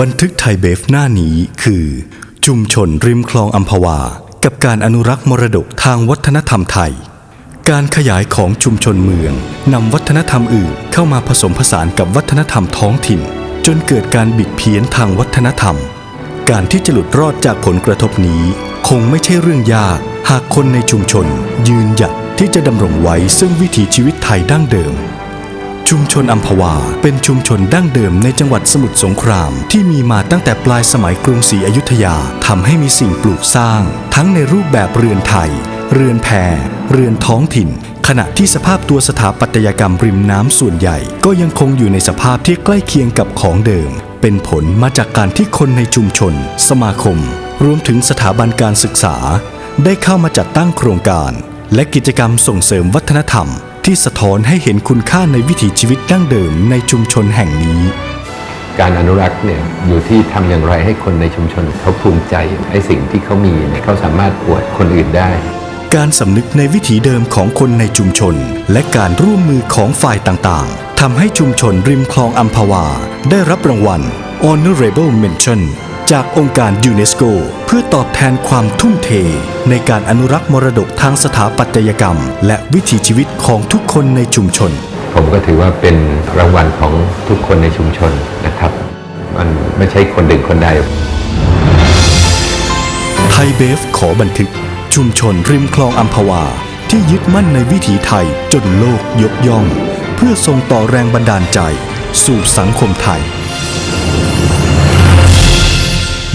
บันทึกไทยเบฟหน้านี้คือ ชุมชนริมคลองอัมพวา กับการอนุรักษ์มรดกทางวัฒนธรรมไทย การขยายของชุมชนเมืองนำวัฒนธรรมอื่นเข้ามาผสมผสานกับวัฒนธรรมท้องถิ่น จนเกิดการบิดเพี้ยนทางวัฒนธรรม การที่จะหลุดรอดจากผลกระทบนี้ คงไม่ใช่เรื่องยาก หากคนในชุมชน ยืนหยัดที่จะดำรงไว้ซึ่งวิถีชีวิตไทยดั้งเดิม ชุมชนอัมพวา เป็นชุมชนดั้งเดิมในจังหวัดสมุทรสงคราม ที่มีมาตั้งแต่ปลายสมัยกรุงศรีอยุธยาทำให้มีสิ่งปลูกสร้าง ทั้งในรูปแบบเรือนไทย เรือนแพรเรือนท้องถิ่น ขณะที่สภาพตัวสถาปัตยกรรมริมน้ำส่วนใหญ่ ก็ยังคงอยู่ในสภาพที่ใกล้เคียงกับของเดิม เป็นผลมาจากการที่คนในชุมชน สมาคม รวมถึงสถาบันการศึกษา ได้เข้ามาจัดตั้งโครงการ และกิจกรรมส่งเสริมวัฒนธรรม ที่สะท้อนให้เห็นคุณค่าในวิถีชีวิตดั้งเดิมในชุมชนแห่งนี้ การอนุรักษ์เนี่ยอยู่ที่ทำอย่างไรให้คนในชุมชนเขาภูมิใจไอ้สิ่งที่เขามีเนี่ยเขาสามารถอวดคนอื่นได้ การสำนึกในวิถีเดิมของคนในชุมชน และการร่วมมือของฝ่ายต่างๆทำให้ชุมชนริมคลองอัมพวา ได้รับรางวัล Honorable Mention จากองค์การยูเนสโก เพื่อตอบแทนความทุ่มเท ในการอนุรักษ์มรดกทางสถาปัตยกรรม และวิถีชีวิตของทุกคนในชุมชน ผมก็ถือว่าเป็นรางวัลของทุกคนในชุมชนนะครับ มันไม่ใช่คนหนึ่งคนใด ไทยเบฟขอบันทึก ชุมชนริมคลองอัมพวา ที่ยึดมั่นในวิถีไทยจนโลกยกย่อง เพื่อส่งต่อแรงบันดาลใจ สู่สังคมไทย